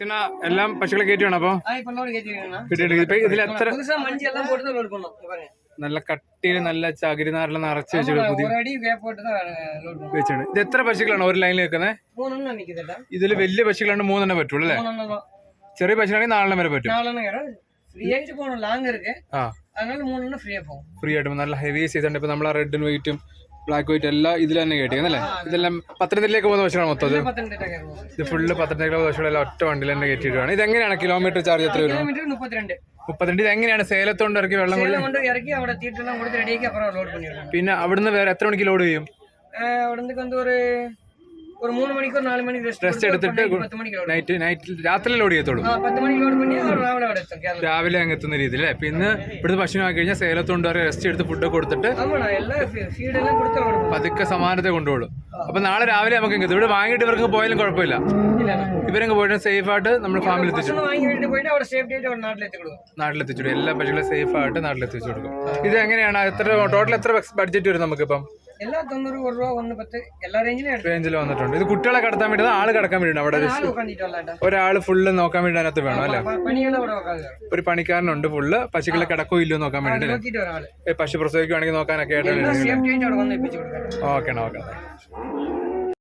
പിന്നെ എല്ലാം പശുക്കളെ കയറ്റിയാണ് അപ്പൊ ஆ இப்போ லோடு கேட்டிருக்கீங்கண்ணா കിട്ടിയിട്ട് ഇപ്പൊ ഇതിൽ എത്ര புதுசா மஞ்சி எல்லாம் போட்டு தான் லோடு பண்ணோம் இங்க பாருங்க നല്ല കട്ടിയിൽ നല്ല ചകിരിനാരെല്ലാം നിറച്ച് വെച്ചിട്ട് പുതിയ ஒரு அடி கேப் போட்டு தான் லோடு பண்ணுவோம் വെച്ചിട്ടുണ്ട് ഇത് എത്ര പശുക്കളാണ് ഒരു ലൈനിൽ വെക്കുന്നത് மூணுன்னு நிக்குதுடா ഇതിൽ വലിയ പശുക്കളാണ് മൂന്നെണ്ണം പറ്റുള്ളൂ അല്ലേ மூணு ചെറിയ പശുക്കളാണെങ്കിൽ നാലെണ്ണം വരെ പറ്റും நாலு இடம் ஃப்ரீ ஆயிட்டு போகணும் லாங் இருக்கு ആ அதனால മൂന്നെണ്ണം ഫ്രീ ആ പോകും ഫ്രീ ആയിട്ട് നല്ല ഹെവി സൈസ് ഇപ്പൊ നമ്മൾ റെഡും വൈറ്റും ബ്ലാക്ക് വൈറ്റ് എല്ലാം ഇതിൽ തന്നെ കേട്ടിരിക്കുന്നത് അല്ലേ ഇതെല്ലാം പത്തനംതിട്ടയിലേക്ക് പോകുന്ന ബസ്സുകളാണ് മൊത്തം ഇത്. ഫുള്ള് പത്തനംതിട്ടയിലെ ബസ്സുകളെല്ലാം ഒറ്റ വണ്ടിയിൽ തന്നെ കയറ്റിയിട്ടാണ് ഇതെങ്ങനെയാണ് കിലോമീറ്റർ ചാർജ് എത്ര വരും? മുപ്പത്തിരണ്ട്. ഇത് എങ്ങനെയാണ് സേലത്തോണ്ട് ഇറക്കി വെള്ളം പിന്നെ അവിടുന്ന് വേറെ എത്ര മണിക്ക് ലോഡ് ചെയ്യും? ஒரு ஒரு மூணு மணிக்கு ஒரு நாலு மணிக்கு ரெஸ்ட் Rest എടുത്തിട്ട് பத்து மணிக்கு லோட் നൈറ്റ് നൈറ്റിൽ രാത്രി ലോഡ് ചെയ്യത്തുള്ളൂ ആ പത്ത് മണിക്ക് ലോഡ് பண்ணி അവർ രാവിലെ അവിടെ എത്തും കേരളം രാവിലെ അങ്ങ് എത്തുന്ന രീതിയിൽ അല്ലേ പിന്നെ ഇവിടുന്ന് പശുവിനെ ആക്കി കഴിഞ്ഞാൽ സേലത്തോണ്ട് വരെ റെസ്റ്റ് എടുത്ത് ഫുഡ് കൊടുത്തിട്ട് ആമാടാ എല്ലാ ഫീഡെല്ലാം കൊടുത്ത് ലോഡ് பண்ணும் പതുക്കെ സമാനത്തെ കൊണ്ടുപോകും അപ്പൊ നാളെ രാവിലെ നമുക്ക് ഇങ്ങ് എത്തും. ഇവിടെ വാങ്ങിയിട്ട് ഇവർക്ക് പോയാലും കുഴപ്പമില്ല ഇല്ല ഇവരങ്ങ് പോയിട്ട് സേഫ് ആയിട്ട് നമ്മൾ ഫാമിൽ എത്തിച്ചു ഭക്ഷണം വാങ്ങി വീട്ടിൽ പോയിട്ട് അവിടെ സേഫ്റ്റി ആയിട്ട് അവിടെ നാട്ടിലെത്തി കൊടുക്കും നാട്ടിലെത്തിച്ചു കൊടുക്കും എല്ലാ പശുക്കളെ സേഫ് ആയിട്ട് നാട്ടിലെത്തിച്ചു കൊടുക്കും ഇത് എങ്ങനെയാണ് എത്ര ടോട്ടൽ എത്ര ബഡ്ജറ്റ് വരും നമുക്കിപ്പം എല്ലാ വന്നിട്ടുണ്ട്. ഇത് കുട്ടികളെ കടത്താൻ വേണ്ടി ആൾ കടക്കാൻ വേണ്ടി അവിടെ ഒരാൾ ഫുള്ള് നോക്കാൻ വേണ്ടി അതിനകത്ത് വേണം അല്ലെ? ഒരു പണിക്കാരനുണ്ട് ഫുള്ള് പശുക്കളെ കിടക്കോ ഇല്ല നോക്കാൻ വേണ്ടി പശു പ്രസവിക്കുവാണെങ്കിൽ നോക്കാനൊക്കെ ആയിട്ട് ഓക്കെ ഓക്കെ